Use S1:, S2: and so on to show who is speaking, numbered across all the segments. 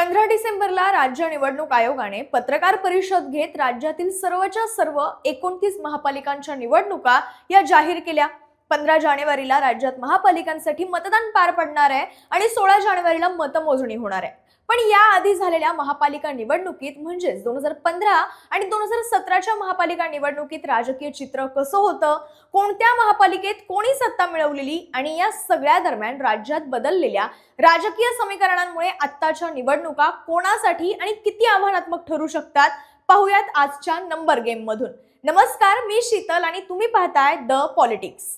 S1: पंधरा डिसेंबरला राज्य निवडणूक आयोगाने पत्रकार परिषद घेत राज्यातील सर्वच्या सर्व एकोणतीस महापालिकांच्या निवडणुका या जाहीर केल्या. पंधरा जानेवारीला राज्यात महापालिकांसाठी मतदान पार पडणार आहे आणि सोळा जानेवारीला मतमोजणी होणार आहे. पण याआधी झालेल्या महापालिका निवडणुकीत म्हणजेच दोन हजार पंधरा आणि दोन हजार सतराच्या महापालिका निवडणुकीत राजकीय चित्र कसं होतं कोणत्या महापालिकेत कोणी सत्ता मिळवलेली आणि या सगळ्या दरम्यान राज्यात बदललेल्या राजकीय समीकरणांमुळे आत्ताच्या निवडणुका कोणासाठी आणि किती आव्हानात्मक ठरू शकतात पाहुयात आजच्या नंबर गेम मधून नमस्कार मी शीतल आणि तुम्ही पाहताय द पॉलिटिक्स.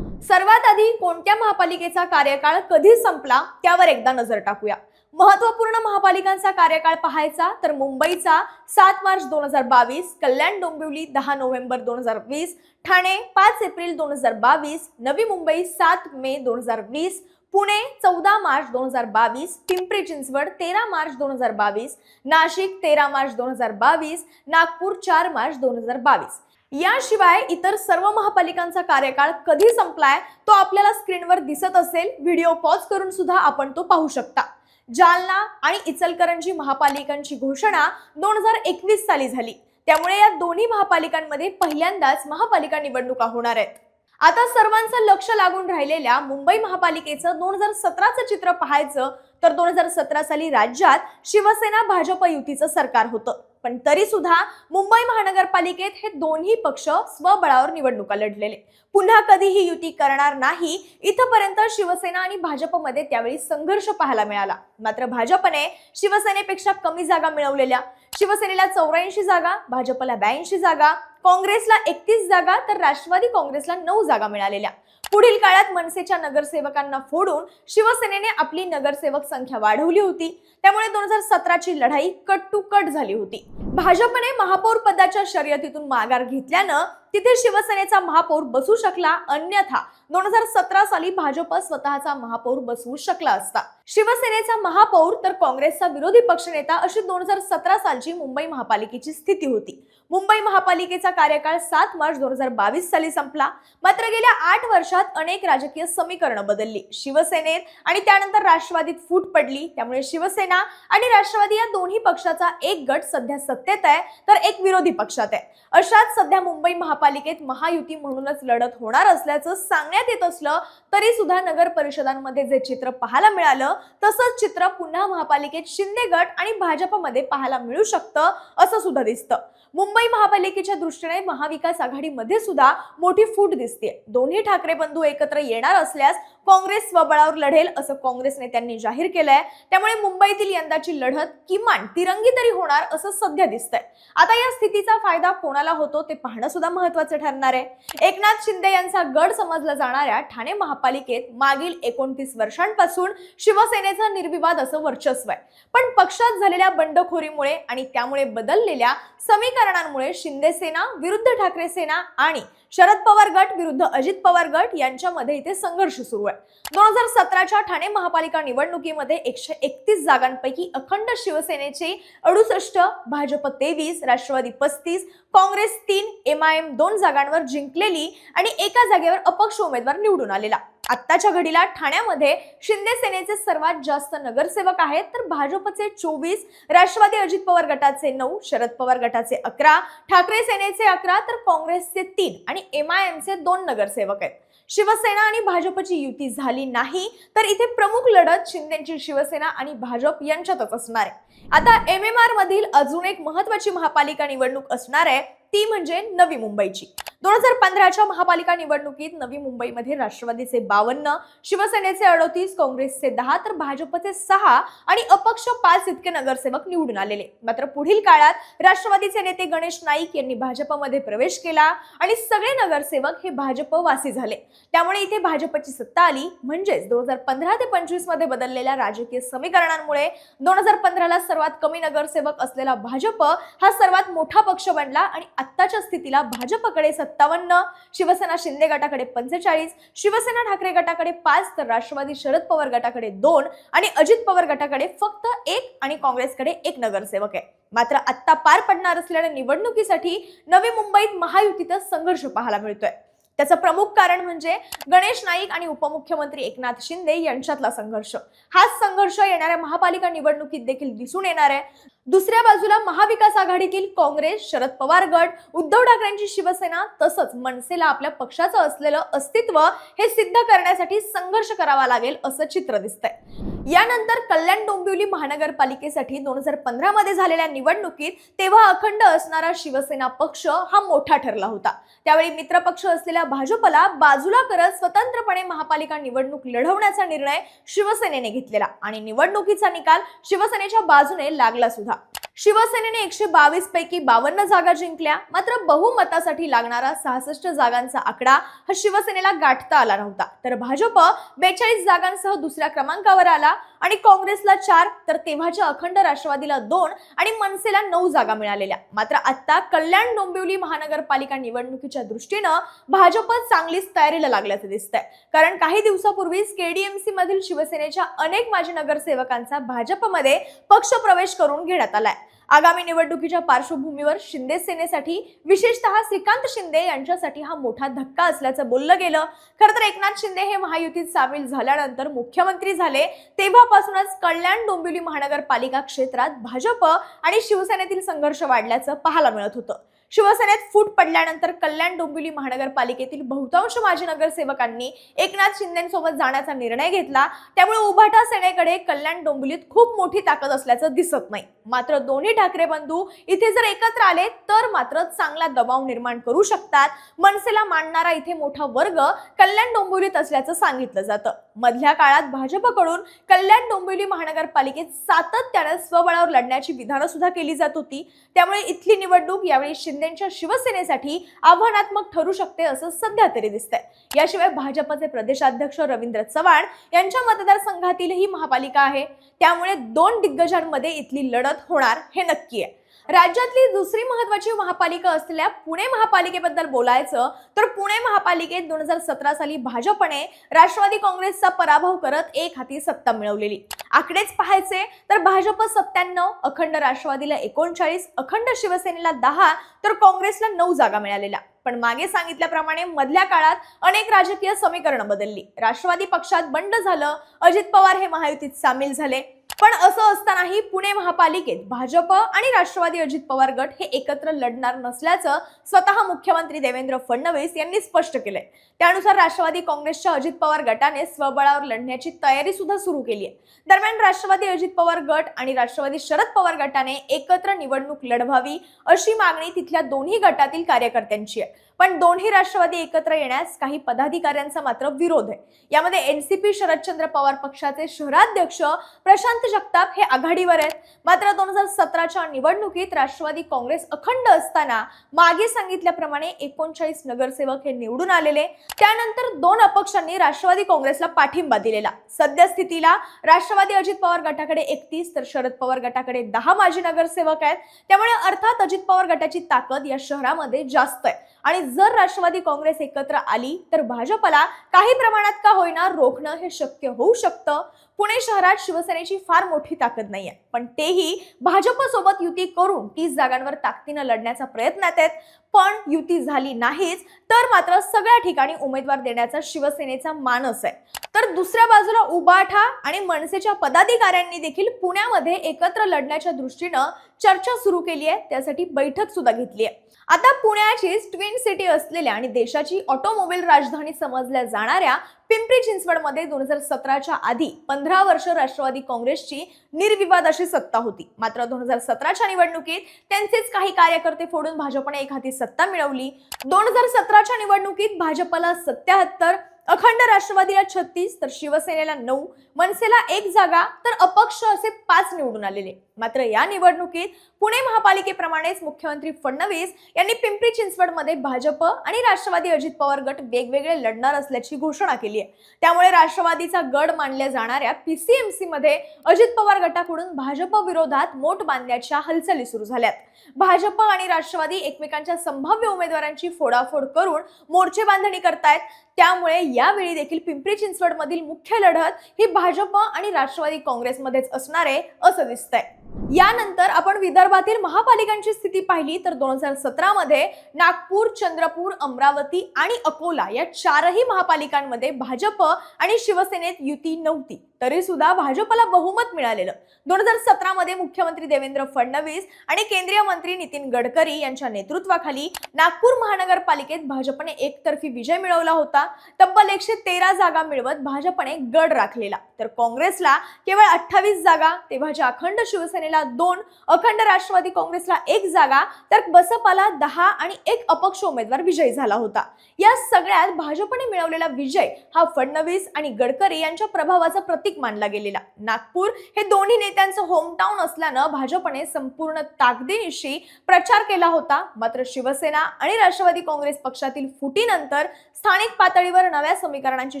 S1: सर्वात आधी कोणत्या महापालिकेचा कार्यकाळ कधी संपला त्यावर एकदा नजर टाकूया. महत्त्वपूर्ण महापालिकांचा कार्यकाळ पाहायचा तर मुंबईचा सात मार्च दोन हजार बावीस कल्याण डोंबिवली दहा नोव्हेंबर दोन हजार वीस ठाणे पाच एप्रिल दोन हजार बावीस नवी मुंबई सात मे दोन हजार वीस पुणे चौदा मार्च दोन हजार बावीस पिंपरी चिंचवड तेरा मार्च दोन हजार बावीस नाशिक तेरा मार्च दोन हजार बावीस नागपूर चार मार्च दोन हजार बावीस. याशिवाय इतर सर्व महापालिकांचा कार्यकाळ कधी संपलाय तो आपल्याला स्क्रीनवर दिसत असेल. व्हिडिओ पॉज करून सुद्धा आपण तो पाहू शकता. जालना आणि इचलकरंजी महापालिकांची घोषणा दोन हजार एकवीस साली झाली. त्यामुळे या दोन्ही महापालिकांमध्ये पहिल्यांदाच महापालिका निवडणुका होणार आहेत. आता सर्वांचं लक्ष लागून राहिलेल्या मुंबई महापालिकेचं दोन हजार सतराचं चित्र पाहायचं तर दोन हजार सतरा साली राज्यात शिवसेना भाजप युतीचं सरकार होतं. पण तरी सुद्धा मुंबई महानगरपालिकेत हे दोन्ही पक्ष स्वबळावर निवडणुका लढलेले. पुन्हा कधीही युती करणार नाही इथपर्यंत शिवसेना आणि भाजपमध्ये त्यावेळी संघर्ष पाहायला मिळाला. मात्र भाजपने शिवसेनेपेक्षा कमी जागा मिळवलेल्या. शिवसेनेला चौऱ्याऐंशी जागा भाजपला ब्याऐंशी जागा काँग्रेसला एकतीस जागा तर राष्ट्रवादी काँग्रेसला नऊ जागा मिळालेल्या. पुढील काळात मनसेच्या नगरसेवकांना फोडून शिवसेनेने आपली नगरसेवक संख्या वाढवली होती. त्यामुळे दोन हजार सतराची लढाई कट टू कट झाली होती. भाजपने महापौर पदाच्या शर्यतीतून माघार घेतल्यानं तिथे शिवसेनेचा महापौर बसू शकला अन्यथा दोन हजार सतरा साली भाजप स्वतःचा महापौर बसवू शकला असता. शिवसेनेचा महापौर तर काँग्रेसचा विरोधी पक्षनेता अशी दोन हजार सतरा सालची मुंबई महापालिकेची स्थिती होती. मुंबई महापालिकेचा कार्यकाळ सात मार्च दोन हजार बावीस साली संपला. मात्र गेल्या आठ वर्षात अनेक राजकीय समीकरणं बदलली. शिवसेनेत आणि त्यानंतर राष्ट्रवादीत फूट पडली. त्यामुळे शिवसेना आणि राष्ट्रवादी या दोन्ही पक्षाचा एक गट सध्या सत्तेत आहे तर एक विरोधी पक्षात आहे. अशात सध्या मुंबई महापालिकेत महायुती म्हणूनच लढत होणार असल्याचं सांगण्यात येत असलं तरी सुद्धा नगर परिषदांमध्ये जे चित्र पाहायला मिळालं तसंच चित्र पुन्हा महापालिकेत शिंदे गट आणि भाजपमध्ये पाहायला मिळू शकतं असं सुद्धा दिसतं. मुंबई महापालिकेच्या दृष्टीने महाविकास आघाडीमध्ये सुद्धा मोठी फूट दिसते. दोन्ही ठाकरे बंधू एकत्र येणार असल्यास काँग्रेस स्वबळावर लढेल असं काँग्रेस नेत्यांनी जाहीर केलंय. त्यामुळे मुंबईतील यंदाची लढत किमान तिरंगी तरी होणार असं सध्या दिसतंय. आता या स्थितीचा फायदा कोणाला होतो ते पाहणं सुद्धा महत्वाचं ठरणार आहे. एकनाथ शिंदे यांचा गड समजला जाणाऱ्या ठाणे महापालिकेत मागील एकोणतीस वर्षांपासून शिवसेनेचं निर्विवाद असं वर्चस्व आहे. पण पक्षात झालेल्या बंडखोरीमुळे आणि त्यामुळे बदललेल्या समीकरणांमुळे शिंदे सेना विरुद्ध ठाकरे सेना आणि शरद पवार गट विरुद्ध अजित पवार गट यांच्यामध्ये इथे संघर्ष सुरू आहे. दोन हजार सतराच्या ठाणे महापालिका निवडणुकीमध्ये एकशे एकतीस जागांपैकी अखंड शिवसेनेचे अडुसष्ट भाजप तेवीस राष्ट्रवादी पस्तीस काँग्रेस तीन एम आय एम दोन जागांवर जिंकलेली आणि एका जागेवर अपक्ष उमेदवार निवडून आलेला. आत्ताच्या घडीला ठाण्यामध्ये शिंदे सेनेचे सर्वात जास्त नगरसेवक आहेत तर भाजपचे चोवीस राष्ट्रवादी अजित पवार गटाचे नऊ शरद पवार गटाचे अकरा ठाकरे सेनेचे अकरा तर काँग्रेसचे तीन आणि एम आय एमचे दोन नगरसेवक आहेत. शिवसेना आणि भाजपची युती झाली नाही तर इथे प्रमुख लढत शिंदेची शिवसेना आणि भाजप यांच्यातच असणार आहे. आता एम एम आर मधील अजून एक महत्वाची महापालिका निवडणूक असणार आहे ती म्हणजे नवी मुंबईची. दोन हजार पंधराच्या महापालिका निवडणुकीत नवी मुंबईमध्ये राष्ट्रवादीचे बावन्न शिवसेनेचे अडतीस काँग्रेसचे दहा तर भाजपचे सहा आणि अपक्ष पाच इतके नगरसेवक निवडून आलेले. मात्र पुढील काळात राष्ट्रवादीचे नेते गणेश नाईक यांनी भाजपमध्ये प्रवेश केला आणि सगळे नगरसेवक हे भाजप वासी झाले. त्यामुळे इथे भाजपची सत्ता आली. म्हणजेच दोन हजार पंधरा ते पंचवीसमध्ये बदललेल्या राजकीय समीकरणांमुळे दोन हजार पंधराला सर्वात कमी नगरसेवक असलेला भाजप हा सर्वात मोठा पक्ष बनला आणि आत्ताच्या स्थितीला भाजपकडे सत्तावन्न शिवसेना शिंदे गटाकडे पंचेचाळीस शिवसेना ठाकरे गटाकडे पाच तर राष्ट्रवादी शरद पवार गटाकडे दोन आणि अजित पवार गटाकडे फक्त एक आणि काँग्रेसकडे एक नगरसेवक आहे. मात्र आत्ता पार पडणार असलेल्या निवडणुकीसाठी नवी मुंबईत महायुतीतच संघर्ष पाहायला मिळतोय. त्याचं प्रमुख कारण म्हणजे गणेश नाईक आणि उपमुख्यमंत्री एकनाथ शिंदे यांच्यातला संघर्ष. हाच संघर्ष येणाऱ्या महापालिका निवडणुकीत देखील दिसून येणार आहे. दुसऱ्या बाजूला महाविकास आघाडीतील काँग्रेस शरद पवार गट उद्धव ठाकरेंची शिवसेना तसंच मनसेला आपल्या पक्षाचं असलेलं अस्तित्व हे सिद्ध करण्यासाठी संघर्ष करावा लागेल असं चित्र दिसतंय. यानंतर कल्याण डोंबिवली महानगरपालिकेसाठी दोन हजार पंधरामध्ये झालेल्या निवडणुकीत तेव्हा अखंड असणारा शिवसेना पक्ष हा मोठा ठरला होता. त्यावेळी मित्रपक्ष असलेल्या भाजपला बाजूला करत स्वतंत्रपणे महापालिका निवडणूक लढवण्याचा निर्णय शिवसेनेने घेतलेला आणि निवडणुकीचा निकाल शिवसेनेच्या बाजूने लागला सुद्धा. शिवसेनेने एकशे बावीस पैकी बावन्न जागा जिंकल्या मात्र बहुमतासाठी लागणारा सहासष्ट जागांचा आकडा हा शिवसेनेला गाठता आला नव्हता. तर भाजप बेचाळीस जागांसह दुसऱ्या क्रमांकावर आला आणि काँग्रेसला चार तर तेव्हाच्या अखंड राष्ट्रवादीला दोन आणि मनसेला नऊ जागा मिळालेल्या. मात्र आता कल्याण डोंबिवली महानगरपालिका निवडणुकीच्या दृष्टीनं भाजप चांगलीच तयारीला लागल्याचं दिसतंय. कारण काही दिवसापूर्वीच केडीएमसी मधील शिवसेनेच्या अनेक माजी नगरसेवकांचा भाजपमध्ये पक्ष प्रवेश करून घेण्यात आलाय. आगामी निवडणुकीच्या पार्श्वभूमीवर शिंदे सेनेसाठी विशेषतः श्रीकांत शिंदे यांच्यासाठी हा मोठा धक्का असल्याचं बोललं गेलं. खरं तर एकनाथ शिंदे हे महायुतीत सामील झाल्यानंतर मुख्यमंत्री झाले. तेव्हापासूनच कल्याण डोंबिवली महानगरपालिका क्षेत्रात भाजप आणि शिवसेनेतील संघर्ष वाढल्याचं पाहायला मिळत होतं. शिवसेनेत फूट पडल्यानंतर कल्याण डोंबिवली महानगरपालिकेतील बहुतांश माजी नगरसेवकांनी एकनाथ शिंदेसोबत जाण्याचा निर्णय घेतला. त्यामुळे उभाटा सेनेकडे कल्याण डोंबिवलीत खूप मोठी ताकद असल्याचं दिसत नाही. मात्र दोन्ही ठाकरे बंधू इथे जर एकत्र आले तर मात्र चांगला दबाव निर्माण करू शकतात. मनसेला मांडणारा इथे मोठा वर्ग कल्याण डोंबिवलीत असल्याचं सांगितलं जातं. मधल्या काळात भाजपकडून कल्याण डोंबिवली महानगरपालिकेत सातत्यानं स्वबळावर लढण्याची विधानं सुद्धा केली जात होती. त्यामुळे इथली निवडणूक यावेळी शिंदेच्या शिवसेनेसाठी आव्हानात्मक ठरू शकते असं सध्या तरी दिसतंय. याशिवाय भाजपचे प्रदेशाध्यक्ष रवींद्र चव्हाण यांच्या मतदारसंघातील ही महापालिका आहे. त्यामुळे दोन दिग्गजांमध्ये इथली लढत होणार हे नक्की आहे. राज्यातली दुसरी महत्वाची महापालिका असलेल्या पुणे महापालिकेबद्दल बोलायचं तर पुणे महापालिकेत दोन हजार सतरा साली भाजपने राष्ट्रवादी काँग्रेसचा पराभव करत एक हाती सत्ता मिळवलेली. आकडेच पाहायचे तर भाजप सत्त्याण्णव अखंड राष्ट्रवादीला एकोणचाळीस अखंड शिवसेनेला दहा तर काँग्रेसला नऊ जागा मिळालेल्या. पण मागे सांगितल्याप्रमाणे मधल्या काळात अनेक राजकीय समीकरणं बदलली. राष्ट्रवादी पक्षात बंड झालं अजित पवार हे महायुतीत सामील झाले. पण असं असतानाही पुणे महापालिकेत भाजप आणि राष्ट्रवादी अजित पवार गट हे एकत्र लढणार नसल्याचं स्वतः मुख्यमंत्री देवेंद्र फडणवीस यांनी स्पष्ट केलंय. त्यानुसार राष्ट्रवादी काँग्रेसच्या अजित पवार गटाने स्वबळावर लढण्याची तयारी सुद्धा सुरू केली आहे. दरम्यान राष्ट्रवादी अजित पवार गट आणि राष्ट्रवादी शरद पवार गटाने एकत्र निवडणूक लढवावी अशी मागणी तिथल्या दोन्ही गटातील कार्यकर्त्यांची आहे. पण दोन्ही राष्ट्रवादी एकत्र येण्यास काही पदाधिकाऱ्यांचा मात्र विरोध आहे. यामध्ये एनसीपी शरदचंद्र पवार पक्षाचे शहराध्यक्ष प्रशांत जगताप हे आघाडीवर आहेत. मात्र दोन हजार सतराच्या निवडणुकीत राष्ट्रवादी काँग्रेस अखंड असताना मागे सांगितल्याप्रमाणे एकोणचाळीस नगरसेवक हे निवडून आलेले. त्यानंतर दोन अपक्षांनी राष्ट्रवादी काँग्रेसला पाठिंबा दिलेला. सद्यस्थितीला राष्ट्रवादी अजित पवार गटाकडे एकतीस तर शरद पवार गटाकडे दहा माजी नगरसेवक आहेत. त्यामुळे अर्थात अजित पवार गटाची ताकद या शहरामध्ये जास्त आहे. आणि जर राष्ट्रवादी काँग्रेस एकत्र आली तर भाजपला काही प्रमाणात का होईना रोखणं हे शक्य होऊ शकतं? पुणे शहरात शिवसेनेची फार मोठी ताकद नाही आहे पण तेही भाजपसोबत युती करून तीस जागांवर ताकदीनं लढण्याचा प्रयत्नात आहेत. पण युती झाली नाहीच तर मात्र सगळ्या ठिकाणी उमेदवार देण्याचा शिवसेनेचा मानस आहे. तर दुसऱ्या बाजूला उबाठा आणि मनसेच्या पदाधिकाऱ्यांनी देखील पुण्यामध्ये एकत्र लढण्याच्या दृष्टीनं चर्चा सुरू केली आहे त्यासाठी बैठक सुद्धा घेतली आहे. आता पुण्याचीच ट्विन सिटी असलेल्या आणि देशाची ऑटोमोबाईल राजधानी समजल्या जाणाऱ्या पिंपरी चिंचवडमध्ये दोन हजार सतराच्या आधी पंधरा वर्ष राष्ट्रवादी काँग्रेसची निर्विवाद अशी सत्ता होती. मात्र दोन हजार सतराच्या निवडणुकीत त्यांचेच काही कार्यकर्ते फोडून भाजपने एक हाती सत्ता मिळवली. दोन हजार सतराच्या निवडणुकीत भाजपला सत्याहत्तर अखंड राष्ट्रवादीला छत्तीस तर शिवसेनेला नऊ मनसेला एक जागा तर अपक्ष असे पाच निवडून आलेले. मात्र या निवडणुकीत पुणे महापालिकेप्रमाणेच मुख्यमंत्री फडणवीस यांनी पिंपरी चिंचवडमध्ये भाजप आणि राष्ट्रवादी अजित पवार गट वेगवेगळे लढणार असल्याची घोषणा केली आहे. त्यामुळे राष्ट्रवादीचा गड मानल्या जाणाऱ्या पीसीएमसी मध्ये अजित पवार गटाकडून भाजप विरोधात मोठ बांधण्याच्या हालचाली सुरू झाल्यात. भाजप आणि राष्ट्रवादी एकमेकांच्या संभाव्य उमेदवारांची फोडाफोड करून मोर्चे बांधणी करतायत. त्यामुळे यावेळी देखील पिंपरी चिंचवड मधील मुख्य लढत ही भाजप आणि राष्ट्रवादी काँग्रेसमध्येच असणार आहे असं दिसतंय. यानंतर आपण विदर्भातील महापालिकांची स्थिती पाहिली तर दोन हजार सतरा मध्ये नागपूर चंद्रपूर अमरावती आणि अकोला या चारही महापालिकांमध्ये भाजप आणि शिवसेनेत युती नव्हती. तरी सुद्धा भाजपला बहुमत मिळालेलं. दोन हजार सतरा मध्ये मुख्यमंत्री देवेंद्र फडणवीस आणि केंद्रीय मंत्री नितीन गडकरी यांच्या नेतृत्वाखाली नागपूर महानगरपालिकेत भाजपने एकतर्फी विजय मिळवला होता. तब्बल एकशे तेरा जागा मिळवत भाजपने गड राखलेला. तर काँग्रेसला केवळ अठ्ठावीस जागा तेव्हाच्या अखंड शिवसेनेला दोन अखंड राष्ट्रवादी काँग्रेसला एक जागा तर बसपाला दहा आणि एक अपक्ष उमेदवार विजयी झाला होता. या सगळ्यात भाजपने मिळवलेला विजय हा फडणवीस आणि गडकरी यांच्या प्रभावाचा प्रतीक मानला गेलेला. नागपूर हे दोन्ही नेत्यांचं होमटाऊन असल्यानं भाजपने संपूर्ण ताकदीनिशी प्रचार केला होता. मात्र शिवसेना आणि राष्ट्रवादी काँग्रेस पक्षातील फुटीनंतर स्थानिक पातळीवर नव्या समीकरणांची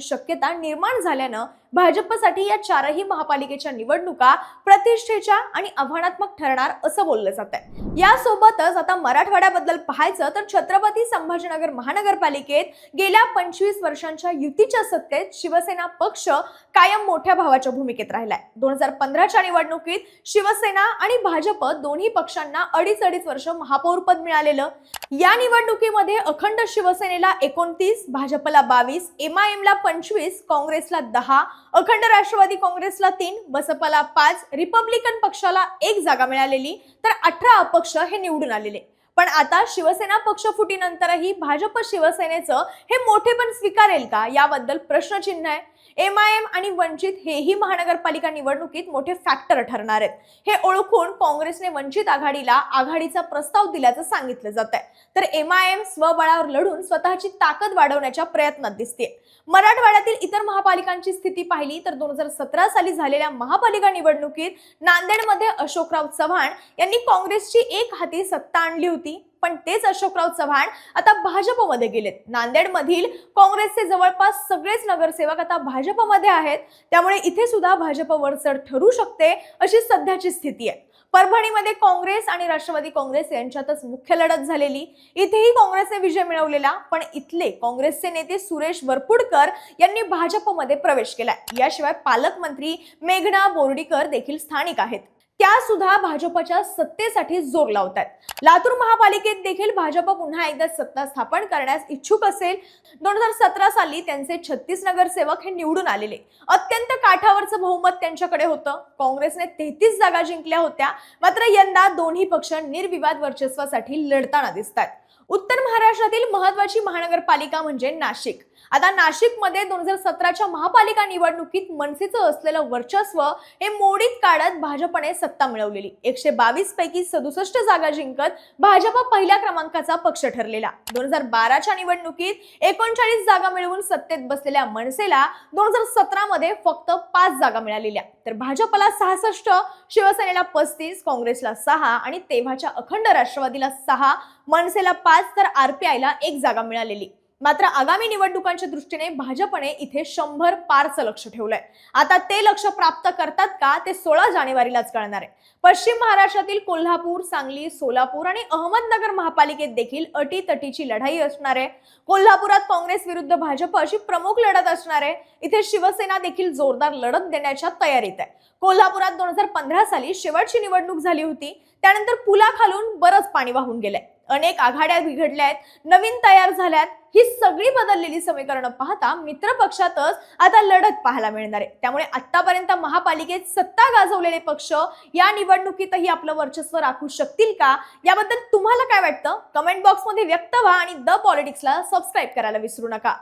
S1: शक्यता निर्माण झाल्यानं भाजपसाठी या चारही महापालिकेच्या निवडणुका प्रतिष्ठेच्या आणि आव्हानात्मक ठरणार असं बोललं जात आहे यासोबतच आता मराठवाड्याबद्दल पाहायचं तर छत्रपती संभाजीनगर महानगरपालिकेत गेल्या पंचवीस वर्षांच्या युतीच्या सत्तेत शिवसेना पक्ष कायम मोठ्या भावाच्या भूमिकेत राहिलाय. दोन हजार पंधराच्या निवडणुकीत शिवसेना आणि भाजप दोन्ही पक्षांना अडीच अडीच वर्ष महापौरपद मिळालेलं. या निवडणुकीमध्ये अखंड शिवसेनेला एकोणतीस भाजपला बावीस एमआयएमला पंचवीस काँग्रेसला दहा अखंड राष्ट्रवादी काँग्रेसला तीन बसपाला पाच रिपब्लिकन पक्षाला एक जागा मिळालेली. तर अठरा अपक्ष हे निवडून आलेले. पण आता शिवसेना पक्ष फुटीनंतरही भाजप शिवसेनेचं हे मोठेपण स्वीकारेल का? याबद्दल प्रश्नचिन्ह आहे. एम आय एम आणि वंचित हेही महानगरपालिका निवडणुकीत मोठे फॅक्टर ठरणार आहेत. हे ओळखून काँग्रेसने वंचित आघाडीला आघाडीचा प्रस्ताव दिल्याचं सांगितलं जात आहे तर एम आय एम स्वबळावर लढून स्वतःची ताकद वाढवण्याच्या प्रयत्नात दिसते मराठवाड्यातील इतर महापालिकांची स्थिती पाहिली तर दोन हजार सतरा साली झालेल्या महापालिका निवडणुकीत नांदेडमध्ये अशोकराव चव्हाण यांनी काँग्रेसची एक हाती सत्ता आणली होती. पण तेच अशोकराव चव्हाण आता भाजपमध्ये गेलेत. नांदेडमधील काँग्रेसचे जवळपास सगळेच नगरसेवक आता भाजपमध्ये आहेत. त्यामुळे इथे सुद्धा भाजप वरचढ ठरू शकते अशी सध्याची स्थिती आहे. परभणीमध्ये काँग्रेस आणि राष्ट्रवादी काँग्रेस यांच्यातच मुख्य लढत झालेली. इथेही काँग्रेसने विजय मिळवलेला पण इथले काँग्रेसचे नेते सुरेश वरपुडकर यांनी भाजपमध्ये प्रवेश केलाय. याशिवाय पालकमंत्री मेघना बोर्डीकर देखील स्थानिक आहेत. त्या सुद्धा भाजपच्या सत्तेसाठी जोर लावत आहेत लातूर महापालिकेत देखील भाजप पुन्हा एकदा सत्ता स्थापन करण्यास इच्छुक असेल. दोन हजार सतरा साली त्यांचे छत्तीस नगरसेवक हे निवडून आलेले. अत्यंत काठावरचं बहुमत त्यांच्याकडे होतं. काँग्रेसने तेहतीस जागा जिंकल्या होत्या. मात्र यंदा दोन्ही पक्ष निर्विवाद वर्चस्वासाठी लढताना दिसतात उत्तर महाराष्ट्रातील महत्वाची महानगरपालिका म्हणजे नाशिक. आता नाशिकमध्ये दोन हजार सतराच्या महापालिका निवडणुकीत मनसेचं असलेलं वर्चस्व हे मोडीत काढत भाजपने सत्ता मिळवलेली. एकशे बावीस पैकी सदुसष्ट जागा जिंकत भाजप पहिल्या क्रमांकाचा पक्ष ठरलेला. दोन हजार बाराच्या निवडणुकीत एकोणचाळीस जागा मिळवून सत्तेत बसलेल्या मनसेला दोन हजार सतरामध्ये फक्त पाच जागा मिळालेल्या. तर भाजपला सहासष्ट शिवसेनेला पस्तीस काँग्रेसला सहा आणि तेव्हाच्या अखंड राष्ट्रवादीला सहा मनसेला पाच तर आरपीआयला एक जागा मिळालेली. मात्र आगामी निवडणुकांच्या दृष्टीने भाजपने इथे शंभर पारचं लक्ष ठेवलंय. आता ते लक्ष प्राप्त करतात का ते सोळा जानेवारीलाच कळणार आहे. पश्चिम महाराष्ट्रातील कोल्हापूर सांगली सोलापूर आणि अहमदनगर महापालिकेत देखील अटीतटीची लढाई असणार आहे. कोल्हापुरात काँग्रेस विरुद्ध भाजप अशी प्रमुख लढत असणार आहे. इथे शिवसेना देखील जोरदार लढत देण्याच्या तयारीत आहे. कोल्हापुरात दोन हजार पंधरा साली शेवटची निवडणूक झाली होती. त्यानंतर पुलाखालून बरंच पाणी वाहून गेलंय. अनेक आघाड्या बिघडल्या आहेत नवीन तयार झाल्यात ही सगळी बदललेली समीकरणं पाहता मित्र पक्षातच आता लढत पाहायला मिळणार आहे. त्यामुळे आतापर्यंत महापालिकेत सत्ता गाजवलेले पक्ष या निवडणुकीतही आपलं वर्चस्व राखू शकतील का? याबद्दल तुम्हाला काय वाटतं? कमेंट बॉक्समध्ये व्यक्त व्हा आणि द पॉलिटिक्सला सबस्क्राईब करायला विसरू नका.